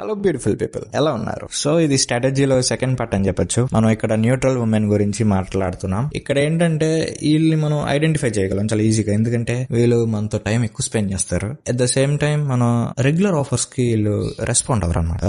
Hello beautiful people ఎలా ఉన్నారు? So ఇది స్ట్రాటజీలో సెకండ్ పార్ట్ అని చెప్పొచ్చు. మనం ఇక్కడ న్యూట్రల్ ఉమెన్ గురించి మాట్లాడుతున్నాం. ఇక్కడ ఏంటంటే వీళ్ళని మనం ఐడెంటిఫై చేయగలం. చాలా ఈజీగా ఎందుకంటే వీళ్ళు మనతో టైం ఎక్కువ స్పెండ్ చేస్తారు. అట్ ద సేమ్ టైం మనం రెగ్యులర్ ఆఫర్స్కి వీళ్ళు రెస్పాండ్ అవ్వరు అనమాట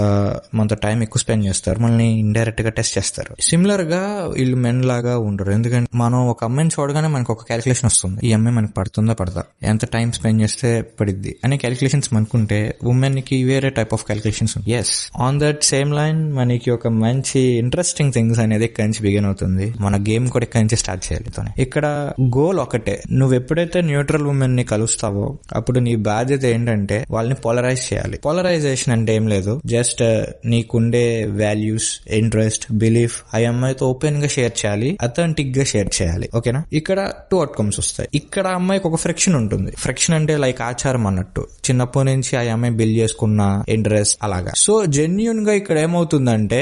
మనతో టైం ఎక్కువ స్పెండ్ చేస్తారు. మనల్ని ఇండైరెక్ట్గా టెస్ట్ చేస్తారు. సిమిలర్గా వీళ్ళు మెన్ లాగా ఉండరు. ఎందుకంటే మనం ఒక అమ్మాయిని చూడగానే మనకు ఒక క్యాలిక్యులేషన్ వస్తుంది. ఈ అమ్మాయి మనకి పడుతుందా పడదా? ఎంత టైం స్పెండ్ చేస్తే పడిద్ది? అనే క్యాలిక్యులేషన్స్ మనకుంటే ఉమెన్కి వేరే type of calculations is on that same line మనకి ఒక మంచి ఇంట్రెస్టింగ్ థింగ్స్ అనేది ఇక్కడ నుంచి బిగిన్ అవుతుంది? మన గేమ్ కూడా ఇక్కడ నుంచి స్టార్ట్ చేయాలి తోనే. ఇక్కడ గోల్ ఒకటే. నువ్వు ఎప్పుడైతే న్యూట్రల్ ఉమెన్ని కలుస్తావో అప్పుడు నీ బాధ్యత ఏంటంటే వాళ్ళని పోలరైజ్ చేయాలి. పోలరైజేషన్ అంటే ఏం లేదు. జస్ట్ uh, నీకుండే వాల్యూస్ ఇంట్రెస్ట్ బిలీఫ్ ఆ అమ్మాయితో ఓపెన్గా షేర్ చేయాలి అథెంటిక్గా షేర్ చేయాలి. ఓకేనా ఇక్కడ టూ అవుట్కమ్స్ వస్తాయి. ఇక్కడ అమ్మాయికి ఒక ఫ్రిక్షన్ ఉంటుంది. ఫ్రిక్షన్ అంటే లైక్ ఆచారం అన్నట్టు. చిన్నప్పటి నుంచి ఆ అమ్మాయి బిల్ చేసుకున్న ఇంట్రెస్ట్ అలాగా. సో జెన్యున్గా ఇక్కడ ఏమవుతుందంటే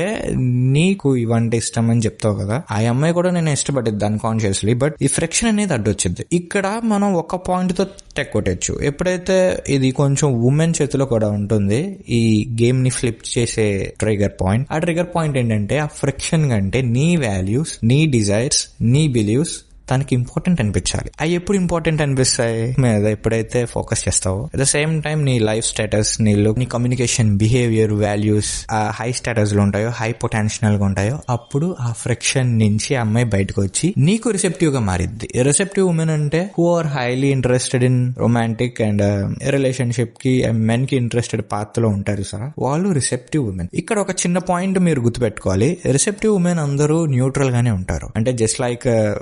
నీకు ఇవంటే ఇష్టం అని చెప్తావు కదా. ఆ అమ్మాయి కూడా నేను ఇష్టపడేది దాని కాన్షియస్లీ బట్ ఈ ఫ్రిక్షన్ అనేది అడ్డొచ్చింది ఇక్కడ మనం ఒక పాయింట్తో టెక్ కొట్టచ్చు. ఎప్పుడైతే ఇది కొంచెం ఉమెన్ చేతిలో కూడా ఉంటుంది ఈ గేమ్ని ఫ్లిప్ చేసే ట్రిగర్ పాయింట్ ఆ ట్రిగర్ పాయింట్ ఏంటంటే ఆ ఫ్రిక్షన్ కంటే నీ వాల్యూస్ నీ డిజైర్స్ నీ బిలీవ్స్ తనకి ఇంపార్టెంట్ అనిపించాలి. అవి ఎప్పుడు ఇంపార్టెంట్ అనిపిస్తాయి? మీద ఎప్పుడైతే ఫోకస్ చేస్తావో. అట్ ద సేమ్ టైం నీ లైఫ్ స్టేటస్ నీ లుక్ నీ కమ్యూనికేషన్ బిహేవియర్ వాల్యూస్ ఆ హై స్టేటస్లో ఉంటాయో హై పొటెన్షియల్గా ఉంటాయో అప్పుడు ఆ ఫ్రిక్షన్ నుంచి ఆ అమ్మాయి బయటకు వచ్చి నీకు రిసెప్టివ్గా మారిద్ది. రిసెప్టివ్ ఉమెన్ అంటే who are highly interested in romantic and రిలేషన్షిప్కి uh, మెన్కి ఇంట్రెస్టెడ్ పాత్లో ఉంటారు సార్. వాళ్ళు రిసెప్టివ్ ఉమెన్ ఇక్కడ ఒక చిన్న పాయింట్ మీరు గుర్తుపెట్టుకోవాలి. రిసెప్టివ్ ఉమెన్ అందరూ న్యూట్రల్ గానే ఉంటారు. అంటే జస్ట్ లైక్ uh,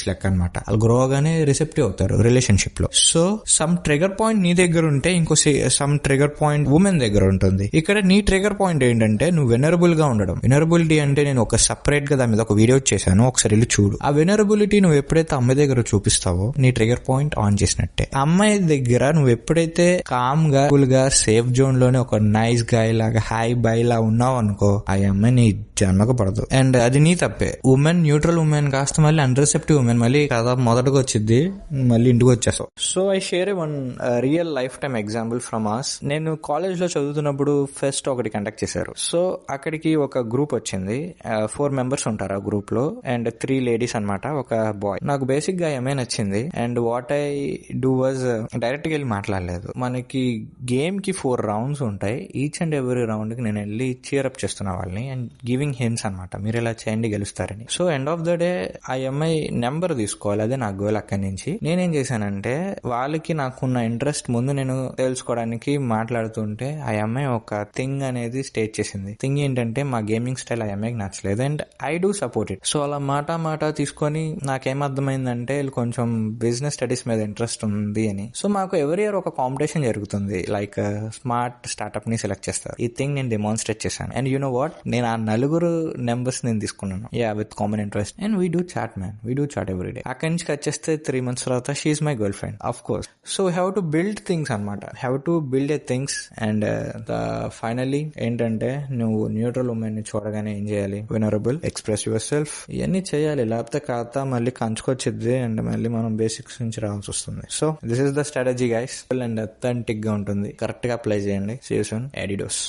బేబీస్ లెక్క అనమాట వాళ్ళు గ్రో అవగానే రిసెప్టివ్ అవుతారు రిలేషన్షిప్లో. సో సమ్ ట్రిగర్ పాయింట్ నీ దగ్గర ఉంటే ఇంకో సమ్ ట్రిగర్ పాయింట్ ఉమెన్ దగ్గర ఉంటుంది. ఇక్కడ నీ ట్రిగర్ పాయింట్ ఏంటంటే నువ్వు వెనరబుల్గా ఉండడం. వెనరబిలిటీ అంటే నేను ఒక సపరేట్గా దాని మీద ఒక వీడియో చేశాను ఒకసారి వెళ్ళి చూడు. ఆ వెనరబిలిటీ నువ్వు ఎప్పుడైతే అమ్మాయి దగ్గర చూపిస్తావో నీ ట్రిగర్ పాయింట్ ఆన్ చేసినట్టే. అమ్మాయి దగ్గర నువ్వు ఎప్పుడైతే కామ్గా కూల్గా సేఫ్ జోన్లోనే ఒక నైస్ గాయ్ లాగా హాయ్ బాయ్ లా ఉన్నావు అనుకో ఆ అమ్మాయి నీ జన్మకు పడదు. అండ్ అది నీ తప్పే. ఉమెన్ న్యూట్రల్ ఉమెన్ కాస్త మళ్ళీ అన్రిసెప్టివ్ ఉమెన్ మళ్ళీ కథ మొదటగా వచ్చింది మళ్ళీ ఇంటికి వచ్చేసావు so I share one real life time example from as నేను కాలేజ్లో చదువుతున్నప్పుడు ఫెస్ట్ ఒకటి కండక్ట్ చేశారు. సో అక్కడికి ఒక గ్రూప్ వచ్చింది. Uh, ఫోర్ మెంబర్స్ ఉంటారు ఆ గ్రూప్లో. అండ్ త్రీ లేడీస్ అన్నమాట ఒక బాయ్ నాకు బేసిక్గా నచ్చింది. And what I do was డైరెక్ట్గా వెళ్ళి మాట్లాడలేదు. మనకి గేమ్కి ఫోర్ రౌండ్స్ ఉంటాయి. ఈచ్ అండ్ ఎవ్రీ రౌండ్కి నేను వెళ్ళి చీరప్ చేస్తున్నా వాళ్ళని అండ్ గివింగ్ హిన్స్ అనమాట మీరు ఇలా చేయండి గెలుస్తారని. So end of the day ఆ అమ్మాయి నెంబర్ నెంబర్ తీసుకోవాలి అదే నా గోల్ అక్కడి నుంచి. నేనేం చేశానంటే వాళ్ళకి నాకున్న ఇంట్రెస్ట్ ముందు నేను తెలుసుకోవడానికి మాట్లాడుతుంటే ఆ అమ్మాయి ఒక థింగ్ అనేది స్టేట్ చేసింది. థింగ్ ఏంటంటే మా గేమింగ్ స్టైల్ ఆ అమ్మాయికి నచ్చలేదు and I do support it. So అలా మాట మాట తీసుకొని నాకేమర్థమైందంటే వీళ్ళు కొంచెం బిజినెస్ స్టడీస్ మీద ఇంట్రెస్ట్ ఉంది అని. సో మాకు ఎవరి ఇయర్ ఒక కాంపిటీషన్ జరుగుతుంది. లైక్ స్మార్ట్ స్టార్ట్అప్ని సెలెక్ట్ చేస్తారు. ఈ థింగ్ నేను డెమాన్స్ట్రేట్ చేశాను. And you know what? నేను ఆ నలుగురు నెంబర్స్ నేను తీసుకున్నాను. Yeah with common interest. And we do chat man. We do chat. Every day అక్కడి నుంచి వచ్చేస్తే త్రీ మంత్స్ తర్వాత she my girlfriend of course so have to build things అనమాట have to build a things and the finally ఏంటంటే నువ్వు neutral ఉమెన్ని చూడగానే ఏం చేయాలి? వినరబుల్ ఎక్స్ప్రెస్ యువర్ సెల్ఫ్ ఇవన్నీ చేయాలి. లేకపోతే ఖాతా మళ్ళీ కంచుకొచ్చిద్ది అండ్ మళ్ళీ మనం బేసిక్స్ నుంచి రావాల్సి వస్తుంది. So this is the strategy guys and అథెంటిక్గా ఉంటుంది. కరెక్ట్గా అప్లై చేయండి. సీసన్ ఎడిడోస్